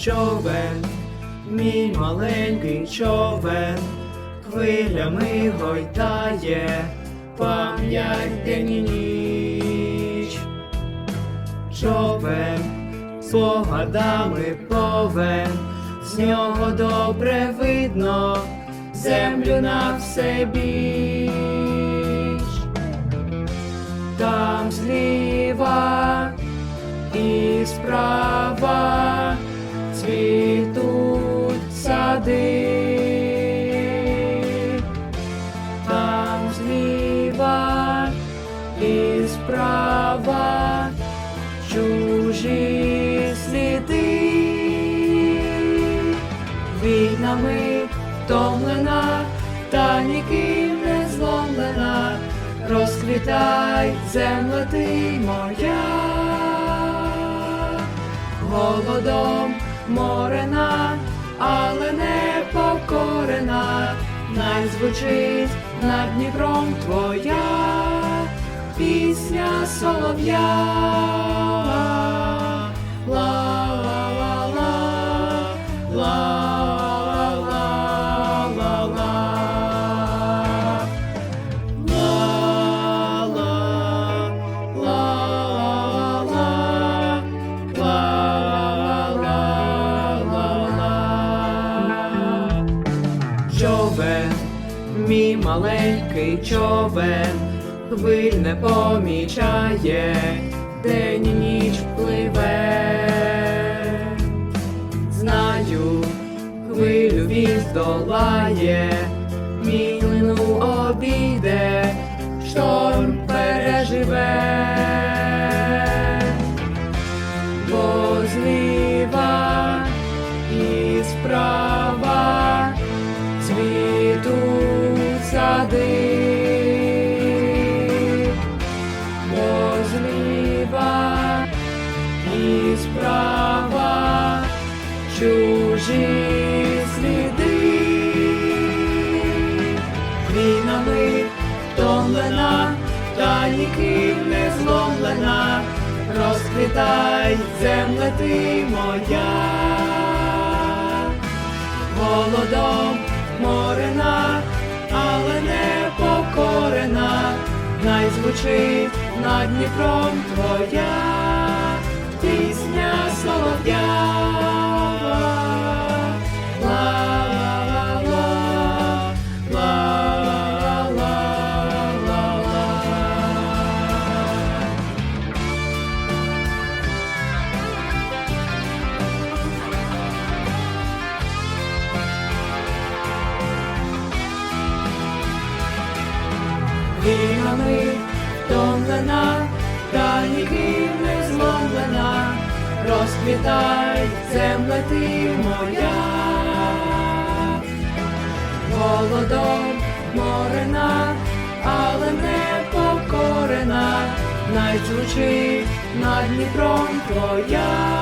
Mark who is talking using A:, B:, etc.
A: човен, мій маленький човен, хвилями гойдає, пам'ять день і ніч. Човен, спогадами повен, з нього добре видно землю на все біч. Там зліва і справа цвітуть сади. Там зліва і справа чужі сліди. Війнами втомлена, та ніким не зломлена, розквітай, земле ти моя, голодом морена, але не покорена, най звучить над Дніпром твоя пісня солов'я. Мій маленький човен, хвиль не помічає, день і ніч пливе. Знаю, хвилю він здолає, мілину обійде, шторм переживе. Бо зліва і справа та не зломлена, розквітай, земле ти моя, голодом морена, але не покорена, най звучить над Дніпром твоя пісня солов'я. Війнами втомлена, та не зломлена, розквітай, земле ти моя, голодом морена, але не покорена, най звучить над Дніпром твоя,